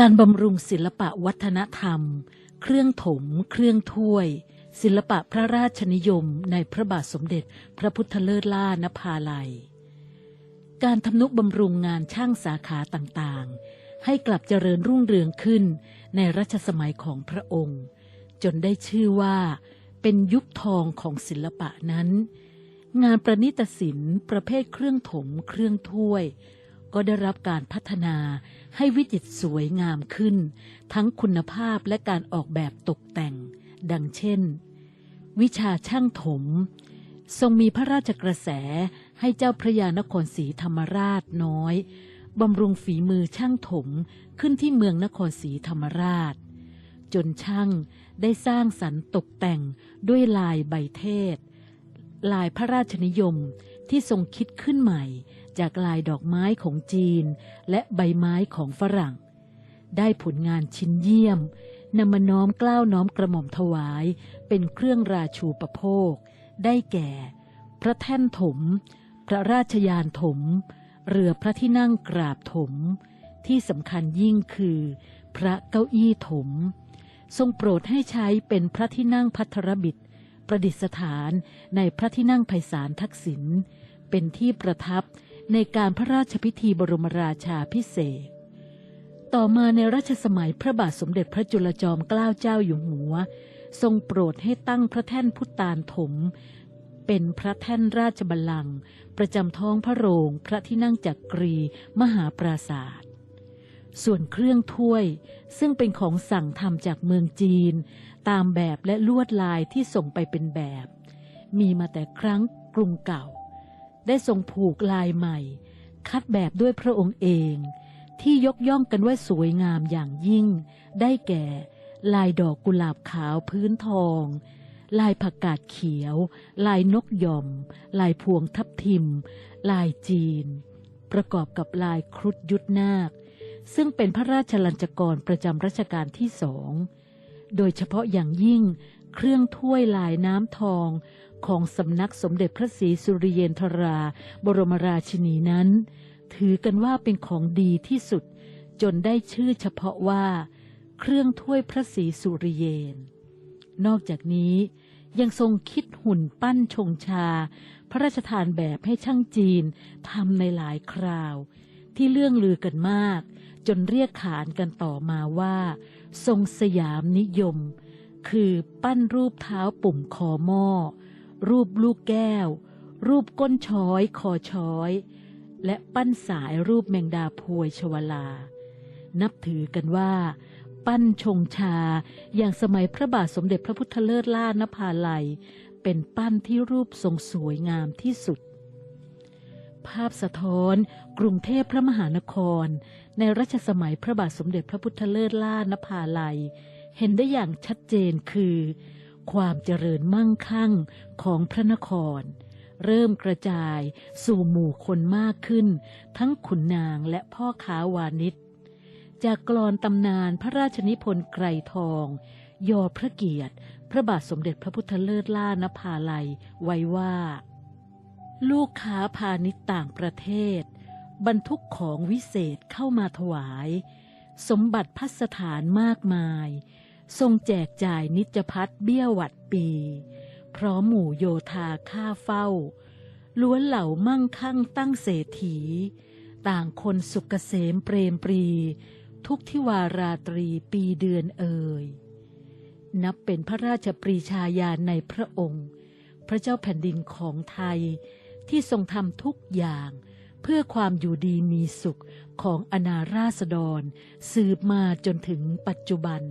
การบำรุงศิลปะวัฒนธรรม เครื่องถม เครื่องถ้วย ศิลปะพระราชนิยมในพระบาทสมเด็จพระพุทธเลิศล่านภาลัย การทำนุบำรุงงานช่างสาขาต่างๆ ให้กลับเจริญรุ่งเรืองขึ้นในรัชสมัยของพระองค์ จนได้ชื่อว่าเป็นยุคทองของศิลปะนั้น งานประณีตศิลป์ประเภทเครื่องถม เครื่องถ้วย ก็ได้รับการพัฒนาให้วิจิตรสวยงามขึ้น ทั้งคุณภาพและการออกแบบตกแต่ง ดังเช่น วิชาช่างถม ทรงมีพระราชกระแสให้เจ้าพระยานครศรีธรรมราชน้อยบำรุงฝีมือช่างถมขึ้นที่เมืองนครศรีธรรมราช จนช่างได้สร้างสรรค์ตกแต่งด้วยลายใบเทศ ลายพระราชนิยมที่ทรงคิดขึ้นใหม่ จากลายดอกไม้ของจีน และใบไม้ของฝรั่ง ได้ผลงานชิ้นเยี่ยมนำมาน้อมกล้าวน้อมกระหม่อมถวายเป็นเครื่องราชูประโภค ได้แก่ พระแท่นถม พระราชยานถม เรือพระที่นั่งกราบถม ที่สำคัญยิ่งคือ พระเก้าอี้ถม ทรงโปรดให้ใช้เป็นพระที่นั่งพัทรบิดประดิษฐานในพระที่นั่งไพศาลทักษิณเป็นที่ประทับ ในการพระราชพิธีบรมราชาพิเศษ ต่อมาในรัชสมัยพระบาทสมเด็จพระจุลจอมเกล้าเจ้าอยู่หัว ทรงโปรดให้ตั้งพระแท่นพุทธานถม เป็นพระแท่นราชบัลลังก์ประจำท้องพระโรง พระที่นั่งจักกรี มหาปราศาสตร์ส่วนเครื่องถ้วยซึ่งเป็นของสั่งทำจากเมืองจีน ตามแบบและลวดลายที่ส่งไปเป็นแบบ มีมาแต่ครั้งกรุงเก่า ได้ทรงผูกลายใหม่ คัดแบบด้วยพระองค์เอง ที่ยกย่องกันว่าสวยงามอย่างยิ่ง ได้แก่ ลายดอกกุหลาบขาวพื้นทอง ลายผักกาดเขียว ลายนกหย่อม ลายพวงทับทิม ลายจีน ประกอบกับลายครุฑยุทธนาค ซึ่งเป็นพระราชลัญจกรประจำรัชกาลที่สองโดยเฉพาะอย่างยิ่งเครื่องถ้วยลายน้ำทอง ของสำนักสมเด็จพระศรีสุริเยนทรา บรมราชินีนั้น ถือกันว่าเป็นของดีที่สุด จนได้ชื่อเฉพาะว่า เครื่องถ้วยพระศรีสุริเยน นอกจากนี้ยังทรงคิดหุ่นปั้นชงชา พระราชทานแบบให้ช่างจีนทำในหลายคราว ที่เรื่องลือกันมาก จนเรียกขานกันต่อมาว่า ทรงสยามนิยม คือปั้นรูปเท้าปุ่มคอหม้อ รูปลูกแก้ว รูปก้นช้อยคอช้อย และปั้นสายรูปแมงดาพวยชวลา นับถือกันว่า ปั้นชงชาอย่างสมัยพระบาทสมเด็จพระพุทธเลิศล่านภาลัย เป็นปั้นที่รูปทรงสวยงามที่สุด ภาพสะท้อนกรุงเทพพระมหานคร ในรัชสมัยพระบาทสมเด็จพระพุทธเลิศล่านภาลัย เห็นได้อย่างชัดเจนคือ ความเจริญมั่งคั่งของพระนคร เริ่มกระจายสู่หมู่คนมากขึ้น ทั้งขุนนางและพ่อค้าวานิชจากกลอนตำนานพระราชนิพนธ์ไกรทอง ยอพระเกียรติ พระบาทสมเด็จพระพุทธเลิศล่านภาลัย ไว้ว่า ลูกค้าพาณิชย์ต่างประเทศ บรรทุกของวิเศษเข้ามาถวาย สมบัติพัสถานมากมาย ทรงแจกจ่ายนิจพัฒเบี้ยหวัดปี พร้อมหมู่โยธาค่าเฝ้า ล้วนเหล่ามั่งคั่งตั้งเศรษฐี ต่างคนสุกเกษมเปรมปรี ทุกทิวาราตรีปีเดือนเอ่ย นับเป็นพระราชปรีชาญาณในพระองค์ พระเจ้าแผ่นดินของไทยที่ทรงทำทุกอย่างเพื่อความอยู่ดีมีสุขของอนาราษฎร สืบมาจนถึงปัจจุบัน